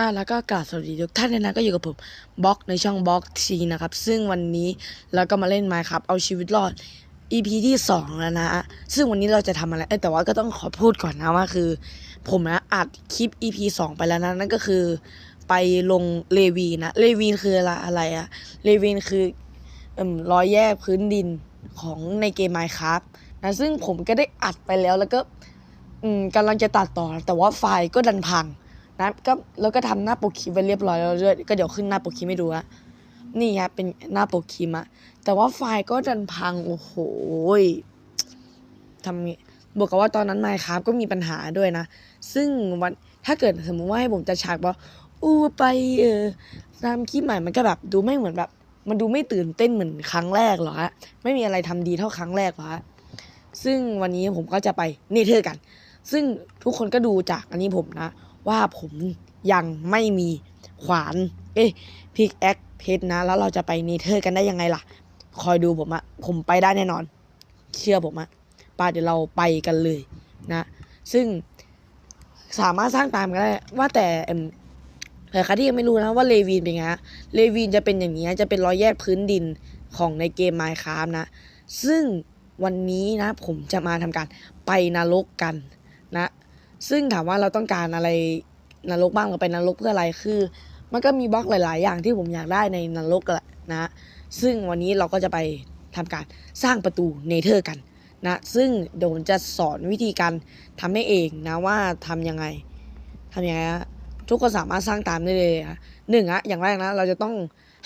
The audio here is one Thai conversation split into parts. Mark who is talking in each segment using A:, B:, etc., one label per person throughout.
A: อ่าแล้วก็กราบสวัสดีทุกท่านเลยนะก็อยู่กับผมบล็อกในช่องบล็อกทีนะครับ ซึ่งวันนี้เราก็มาเล่นไมค์ครับเอาชีวิตรอด EP ที่สองแล้วนะซึ่งวันนี้เราจะทำอะไรแต่ว่าก็ต้องขอพูดก่อนนะว่าคือ ผมนะอัดคลิป EP สองไปแล้วนะนั่นก็คือ ไปลงเลวีนะเลวีคืออะไรอะเลวีคือรอยแยกพื้นดินของในเกม Minecraft นะซึ่งผมก็ได้อัดไปแล้วแล้วก็กำลังจะตัดต่อแต่ว่าไฟล์ก็ดันพัง นะก็แล้วก็ทำหน้าปกคลิปไว้เรียบร้อยแล้วด้วยก็เดี๋ยวขึ้นหน้าปกคลิปให้ดูอะนี่ฮะเป็นหน้าปกคลิปอะแต่ว่าไฟล์ก็ดันพังโอ้โหทำไงบวกกับว่าตอนนั้นไมค์ครับก็มีปัญหาด้วยนะ ซึ่งวันถ้าเกิดสมมติว่าให้ผมจะฉากว่าอู้ไปเออตามคลิปใหม่มันก็แบบดูไม่เหมือนแบบ มันดูไม่ตื่นเต้นเหมือนครั้งแรกหรอฮะไม่มีอะไรทำดีเท่าครั้งแรกหรอฮะซึ่งวันนี้ผมก็จะไปเนเธอร์กัน ซึ่งทุกคนก็ดูจากอันนี้ผมนะ ว่าผมยังไม่มีขวาน เอ้พิกแอคเพชรนะ แล้วเราจะไปเนเธอร์กันได้ยังไงล่ะ คอยดูผมอะผมไปได้แน่นอน เชื่อผมอะป้าเดี๋ยวเราไปกันเลยนะ ซึ่งสามารถสร้างตามกันได้ว่าแต่เอิ่มใครที่ยังไม่รู้นะว่าเลวีนเป็นไงฮะเลวีนจะเป็นอย่างนี้จะเป็นรอยแยกพื้นดินของในเกม Minecraft นะ ซึ่งวันนี้นะผมจะมาทำการไปนรกกันนะ ซึ่งถามว่าเราต้องการอะไรนรกบ้างเราไปนรกเพื่ออะไรคือ มันก็มีบล็อกหลาย ๆ อย่างที่ผมอยากได้ในนรกแหละนะซึ่งวันนี้เราก็จะไปทำการสร้างประตูเนเธอร์กันนะซึ่งเดี๋ยวผมจะสอนวิธีการทำให้เองนะว่าทำยังไงทำยังไงฮะทุกคนสามารถสร้างตามได้เลยอะหนึ่งอะอย่างแรกนะเราจะต้อง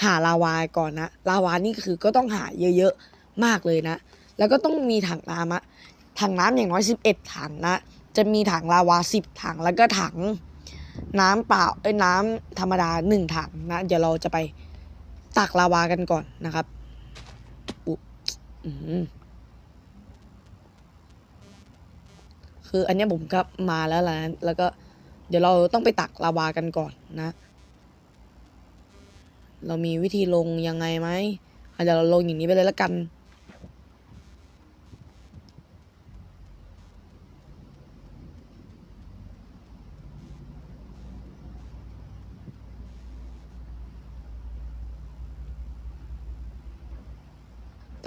A: หาลาวาก่อนนะลาวานี่คือก็ต้องหาเยอะๆมากเลยนะ แล้วก็ต้องมีถังน้ำอะถังน้ำอย่างน้อย 11 ถังนะ จะมีถังลาวาสิบถังแล้วก็ถัง น้ำเปล่าเอ้ยน้ำธรรมดาหนึ่งถังนะเดี๋ยวเราจะไปตักลาวากันก่อนนะครับอุ๊อืมคืออันนี้ผมก็มาแล้วแหละแล้วก็เดี๋ยวเราต้องไปตักลาวากันก่อนนะ เรามีวิธีลงยังไงไหมอะเดี๋ยวเราลงอย่างนี้ไปเลยแล้วกัน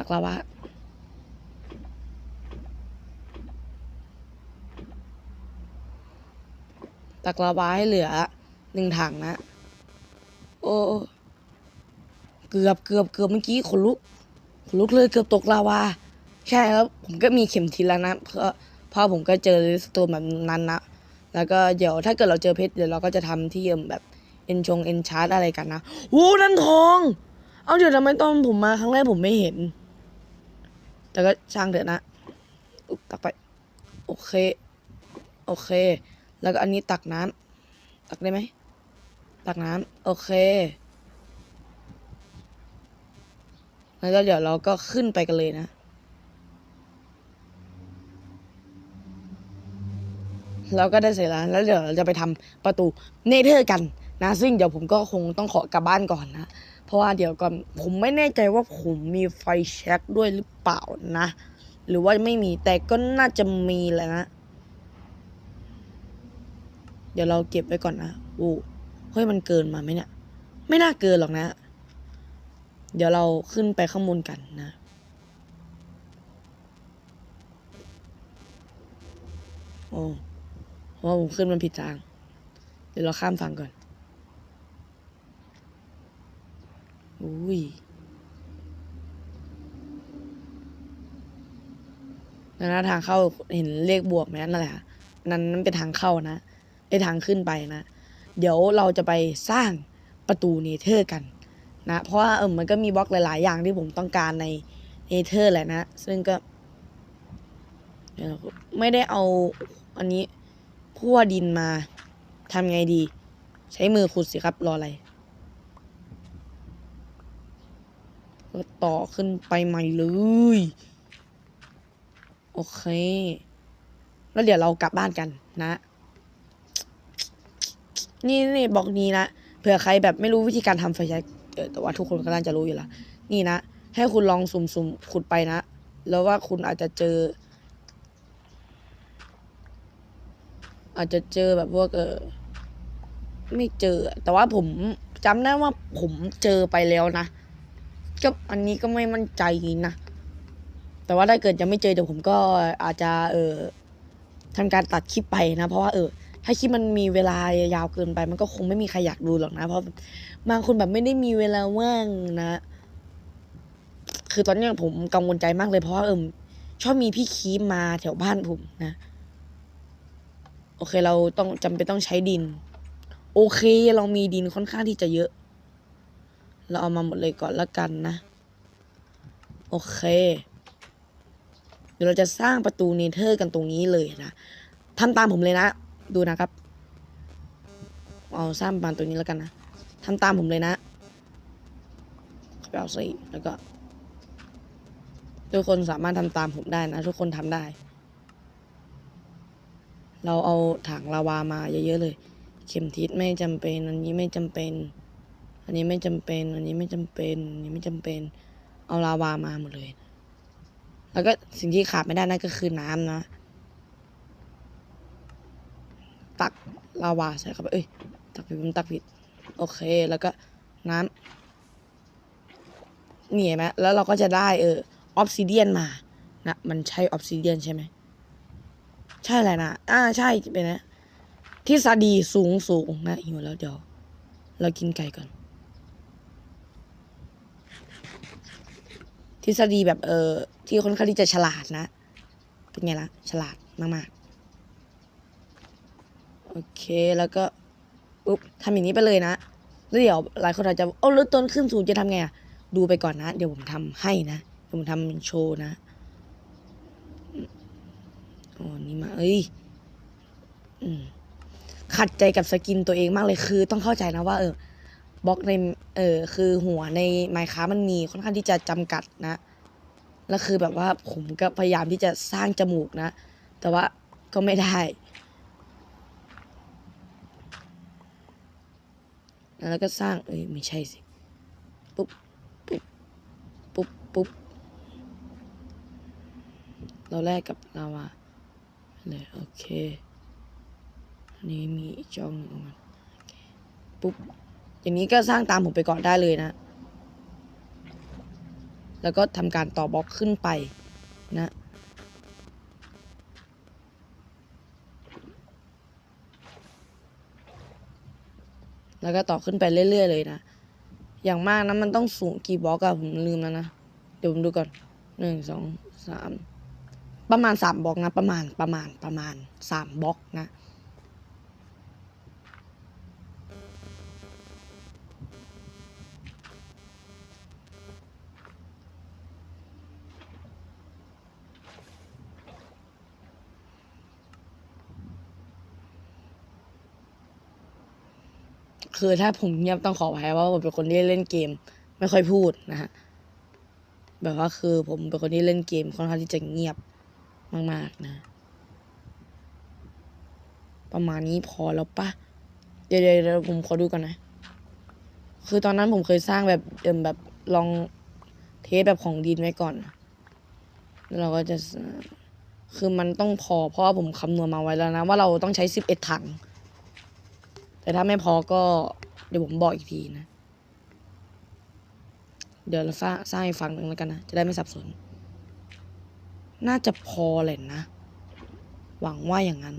A: กลาวาตักลาวาให้เหลือหนึ่งถังนะ โอ้เกือบเกือบเกือบเมื่อกี้ขนลุกขนลุกเลยเกือบตกลาวา ใช่ครับ ผมก็มีเข็มทิศแล้วนะเพราะพราะผมก็เจอสโตนแบบนั้นนะแล้วก็เดี๋ยวถ้าเกิดเราเจอเพชรเดี๋ยวเราก็จะทำที่แบบเอ็นชงเอ็นชาร์ดอะไรกันนะโอ้นั่นทอง เอาเดี๋ยวทำไมตอนผมมาครั้งแรกผมไม่เห็น แต่ก็ช่างเถอะนะอุ๊บตักไป โอเค โอเค แล้วก็อันนี้ตักน้ำตักได้ไหม ตักน้ำโอเค แล้วก็เดี๋ยวเราก็ขึ้นไปกันเลยนะเราก็ได้เสร็จแล้ว แล้วเดี๋ยวเราจะไปทำประตูเนเธอร์กันนะ ซึ่งเดี๋ยวผมก็คงต้องขอกลับบ้านก่อนนะ เพราะว่าเดี๋ยวก่อนผมไม่แน่ใจว่าผมมีไฟแช็กด้วยหรือเปล่านะ หรือว่าไม่มีแต่ก็น่าจะมีแหละนะ เดี๋ยวเราเก็บไว้ก่อนนะโอ้เฮ้ยมันเกินมาไหมเนี่ย ไม่น่าเกินหรอกนะ เดี๋ยวเราขึ้นไปข้างบนกันนะโอ้ว่าผมขึ้นมันผิดทาง เดี๋ยวเราข้ามฝั่งก่อน อุ้ยนั่นนะทางเข้าเห็นเลขบวกไหมนั่นแหละนั่นนั่นเป็นทางเข้านะไอทางขึ้นไปนะ เดี๋ยวเราจะไปสร้างประตูเนเธอร์กันนะ เพราะว่าเออมันก็มีบล็อกหลาย ๆ อย่างที่ผมต้องการในเนเธอร์แหละนะ ซึ่งก็ ไม่ได้เอาอันนี้พั่วดินมาทำไงดี ใช้มือขุดสิครับรออะไร ก็ต่อขึ้นไปใหม่เลย โอเค แล้วเดี๋ยวเรากลับบ้านกันนะ นี่นี่บอกนี้นะ เผื่อใครแบบไม่รู้วิธีการทำไฟแช็กเออแต่ว่าทุกคนก็น่าจะรู้อยู่ล้วนี่นะ ให้คุณลองสุ่มๆขุดไปนะ แล้วว่าคุณอาจจะเจอ อาจจะเจอแบบพวกเออไม่เจอ แต่ว่าผมจำได้ว่าผมเจอไปแล้วนะ ก็อันนี้ก็ไม่มั่นใจนะ แต่ว่าถ้าเกิดยังไม่เจอเดี๋ยวผมก็อาจจะเออทำการตัดคลิปไปนะ เพราะว่าเออ ถ้าคลิปมันมีเวลายาวเกินไป มันก็คงไม่มีใครอยากดูหรอกนะ เพราะบางคนแบบไม่ได้มีเวลาว่างนะ คือตอนนี้ผมกังวลใจมากเลยเพราะว่าเออชอบมีพี่คีมมาแถวบ้านผมนะ โอเคเราต้องจำเป็นต้องใช้ดิน โอเค เรามีดินค่อนข้างที่จะเยอะ เราเอามาหมดเลยก่อนละกันนะ โอเค เดี๋ยวเราจะสร้างประตูเนเธอร์กันตรงนี้เลยนะทำตามผมเลยนะ ดูนะครับ เอาสร้างบานตัวนี้แล้วกันนะทำตามผมเลยนะเอาสิแล้วก็ ทุกคนสามารถทำตามผมได้นะ ทุกคนทำได้ เราเอาถังลาวามาเยอะๆเลย เข็มทิศไม่จำเป็น อันนี้ไม่จำเป็น อันนี้ไม่จำเป็น อันนี้ไม่จำเป็นอันนี้ไม่จำเป็น เอาลาวามาหมดเลย แล้วก็สิ่งที่ขาดไม่ได้นั่นก็คือน้ำนะ ตักลาวาใส่เข้าไปเอ้ย ตักผิดผมตักผิด โอเค แล้วก็น้ำนี่เห็นไหมแล้วเราก็จะได้เออออฟซิเดียนมานะมันใช่ออฟซิเดียนใช่ไหม ใช่แหละนะ อ่า ใช่เป็นนะทฤษฎีสูงสูงนะหิวแล้วเดี๋ยว เรากินไก่ก่อน ทฤษฎีแบบเออที่ค่อนข้างที่จะฉลาดนะ เป็นไงล่ะ ฉลาดมากๆ โอเคแล้วก็ปุ๊บทำอย่างนี้ไปเลยนะแล้วเดี๋ยวหลายคนอาจจะโอ้แล้วต้นขึ้นสูงจะทำไงอะดูไปก่อนนะ เดี๋ยวผมทำให้นะเดี๋ยวผมทำโชว์นะอ๋อนี่มาเอ้ยอืมขัดใจกับสกินตัวเองมากเลยคือ ต้องเข้าใจนะว่า เออ บล็อกในเออคือหัวในไมค้ามันมีค่อนข้างที่จะจำกัดนะแล้วคือแบบว่าผมก็พยายามที่จะสร้างจมูกนะ แต่ว่าก็ไม่ได้ แล้วก็สร้างเอ้ยไม่ใช่สิ ปุ๊บ ปุ๊บ ปุ๊บ ปุ๊บ เราแลกกับลาวาเลยโอเค อันนี้มีอีกช่องหนึ่งของมันปุ๊บ อย่างนี้ก็สร้างตามผมไปก่อนได้เลยนะ แล้วก็ทำการต่อบล็อกขึ้นไปนะแล้วก็ต่อขึ้นไปเรื่อยๆเลยนะ อย่างมากนะมันต้องสูงกี่บล็อกอะผมลืมแล้วนะ เดี๋ยวผมดูก่อนหนึ่งสองสามประมาณสามบล็อกนะ ประมาณประมาณประมาณสามบล็อกนะ คือถ้าผมเงียบต้องขออภัยว่าผมเป็นคนที่เล่นเกม ไม่ค่อยพูดนะฮะแบบว่าคือผมเป็นคนที่เล่นเกมค่อนข้างที่จะเงียบมาก ๆ นะ ประมาณนี้พอแล้วปะเดี๋ยวเดี๋ยวผมขอดูก่อนนะ คือตอนนั้นผมเคยสร้างแบบเอมแบบลองเทสแบบของดินไว้ก่อนแล้วเราก็จะคือมันต้องพอเพราะว่าผมคำนวณมาไว้แล้วนะ ว่าเราต้องใช้สิบเอ็ดถัง แต่ถ้าไม่พอก็เดี๋ยวผมบอกอีกทีนะ เดี๋ยวเราสร้างสร้างอีกฝั่งหนึ่งแล้วกันนะ จะได้ไม่สับสน น่าจะพอแหละนะ หวังว่าอย่างนั้น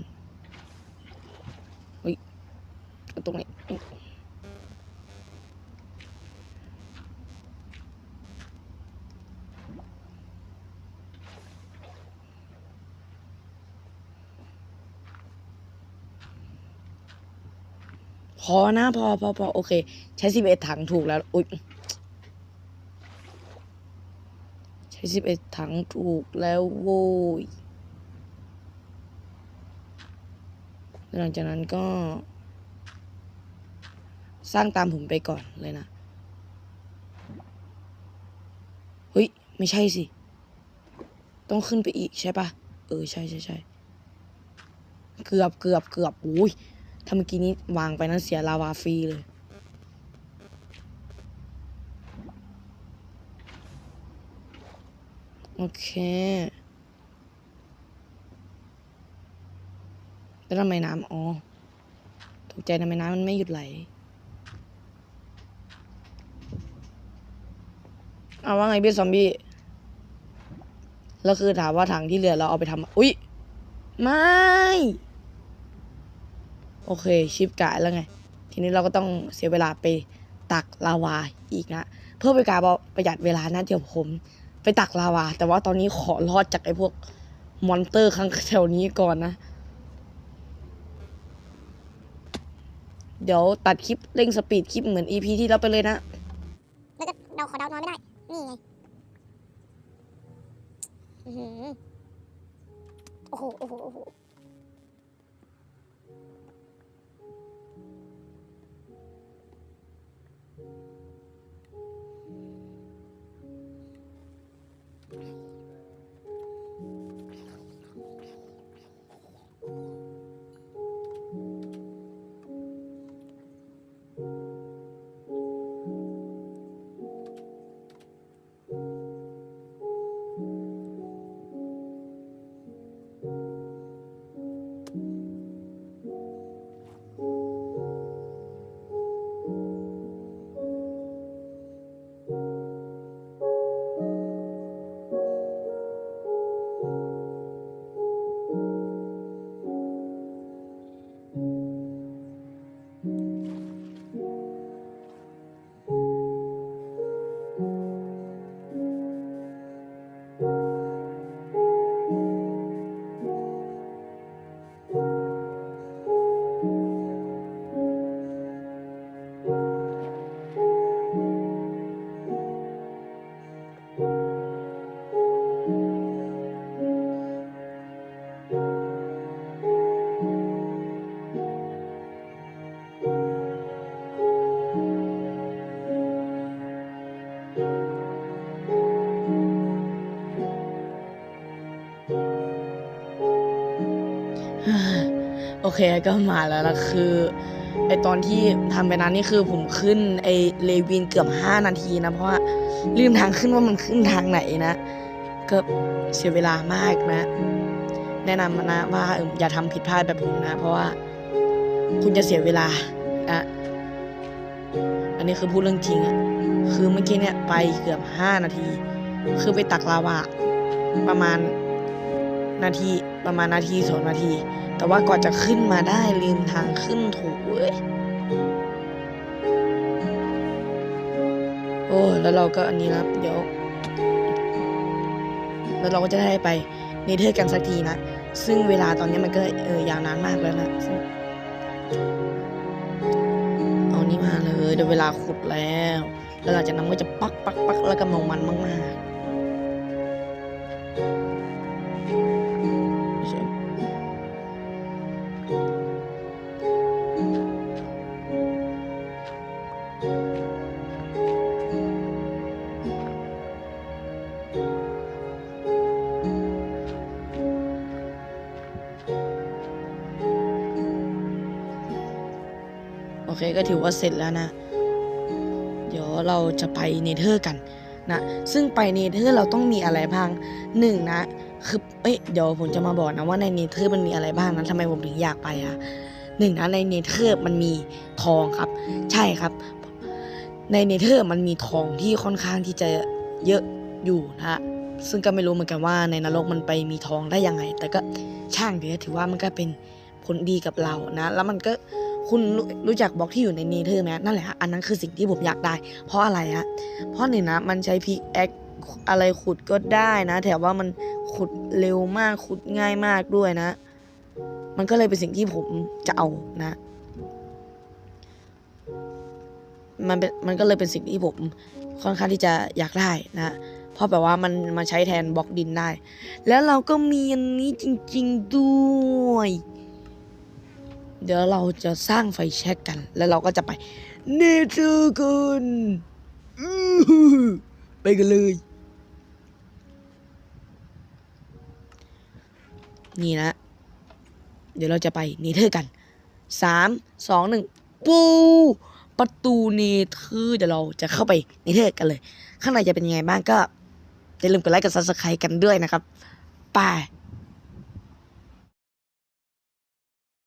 A: เฮ้ยตรงนี้ อนะพอพอพอโอเค ใช้สิบเอ็ดถังถูกแล้วอุ๊ยใช้สิบเอ็ดถังถูกแล้วโว้ยหลังจากนั้นก็ สร้างตามผมไปก่อนเลยนะ เฮ้ย ไม่ใช่สิ ต้องขึ้นไปอีกใช่ปะเออ ใช่ใช่ใช่เกือบเกือบเกือบโอ้ย ถ้าเมื่อกี้นี้วางไปนั้นเสียลาวาฟรีเลย โอเคแล้วทำไมน้ำอ๋อโทกใจทำไมน้ำมันไม่หยุดไหล เอาว่าไงพี่ซอมบี้ แล้วคือถามว่าถังที่เหลือเราเอาไปทำอุ๊ยไม่ โอเคชิปกายแล้วไง ทีนี้เราก็ต้องเสียเวลาไปตักลาวาอีกนะ เพื่อเป็นการประหยัดเวลานะเดี๋ยวผม ไปตักลาวา แต่ว่าตอนนี้ขอรอดจากไอ้พวกมอนเตอร์ข้างแถวนี้ก่อนนะ เดี๋ยวตัดคลิปเร่งสปีดคลิปเหมือน EP ที่แล้วไปเลยนะ
B: แล้วก็เดาขอเดานอนไม่ได้ นี่ไงอือหือโอ้โหโอ้โหโอ้โห
A: โอเคก็มาแล้วละคือไอตอนที่ทำไปนั้นนี่คือผมขึ้นไอเลวินเกือบ5นาทีนะ เพราะว่าลืมทางขึ้นว่ามันขึ้นทางไหนนะ ก็เสียเวลามากนะ แนะนำนะว่าอย่าทำผิดพลาดแบบผมนะ เพราะว่า คุณจะเสียเวลาอะอันนี้คือพูดเรื่องจริงอะคือเมื่อกี้เนี่ยไปเกือบ5นาที คือไปตักลาวาประมาณ นาทีประมาณนาทีสองนาที แต่ว่าก่อนจะขึ้นมาได้ลืมทางขึ้นถูกเว้ยโอ้แล้วเราก็อันนี้นะเดี๋ยว แล้วเราก็จะได้ไปเนเธอร์กันสักทีนะ ซึ่งเวลาตอนนี้มันก็เออยาวนานมากแล้วนะเอานี่มาเลยเดี๋ยวเวลาขุดแล้ว แล้วหลังจากนั้นก็จะปักปักปักแล้วก็มองมันมากๆ ก็ถือว่าเสร็จแล้วนะ เดี๋ยวเราจะไปเนเธอร์กันนะ ซึ่งไปเนเธอร์เราต้องมีอะไรบ้างหนึ่งนะ คือเอ้ยเดี๋ยวผมจะมาบอกนะว่าในเนเธอร์มันมีอะไรบ้างนะทำไมผมถึงอยากไปอะหนึ่งนะในเนเธอร์มันมีทองครับ ใช่ครับ ในเนเธอร์มันมีทองที่ค่อนข้างที่จะเยอะอยู่นะฮะซึ่งก็ไม่รู้เหมือนกันว่าในนรกมันไปมีทองได้ยังไง แต่ก็ช่างเดี๋ยวถือว่ามันก็เป็นผลดีกับเรานะ แล้วมันก็ คุณรู้จักบล็อกที่อยู่ในเนเธอร์ไหมนั่นแหละฮะอันนั้นคือสิ่งที่ผมอยากได้ เพราะอะไรฮะเพราะหนึ่งนะมันใช้พิกแอคอะไรขุดก็ได้นะแถมว่ามันขุดเร็วมากขุดง่ายมากด้วยนะ มันก็เลยเป็นสิ่งที่ผมจะเอานะ มันเป็นมันก็เลยเป็นสิ่งที่ผมค่อนข้างที่จะอยากได้นะเพราะแบบว่ามันมาใช้แทนบล็อกดินได้ แล้วเราก็มีอันนี้จริง ๆด้วย เดี๋ยวเราจะสร้างไฟแช็กกัน แล้วเราก็จะไปเนเธอร์กันไปกันเลย นี่นะ เดี๋ยวเราจะไปเนเธอร์กันสามสองหนึ่งปูประตูเนเธอร์เดี๋ยวเราจะเข้าไปเนเธอร์กันเลย ข้างในจะเป็นยังไงบ้างก็อย่าลืมกดไลค์กดซับสไครต์กันด้วยนะครับ ไป